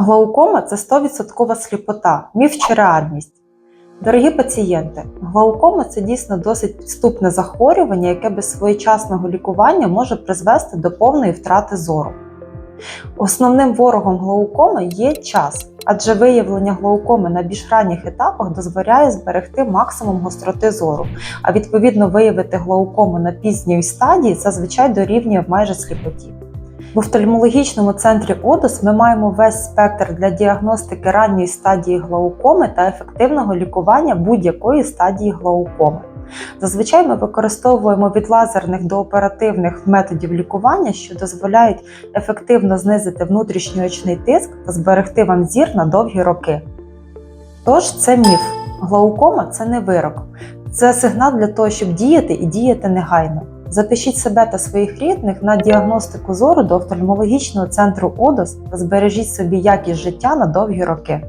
Глаукома це 100% сліпота, міф чи реальність. Дорогі пацієнти, глаукома це дійсно досить підступне захворювання, яке без своєчасного лікування може призвести до повної втрати зору. Основним ворогом глаукоми є час, адже виявлення глаукоми на більш ранніх етапах дозволяє зберегти максимум гостроти зору, а відповідно виявити глаукому на пізній стадії зазвичай дорівнює майже сліпоті. В офтальмологічному центрі ОДОС ми маємо весь спектр для діагностики ранньої стадії глаукоми та ефективного лікування будь-якої стадії глаукоми. Зазвичай ми використовуємо від лазерних до оперативних методів лікування, що дозволяють ефективно знизити внутрішньоочний тиск та зберегти вам зір на довгі роки. Тож це міф. Глаукома це не вирок. Це сигнал для того, щоб діяти і діяти негайно. Запишіть себе та своїх рідних на діагностику зору до офтальмологічного центру ОДОС та збережіть собі якість життя на довгі роки.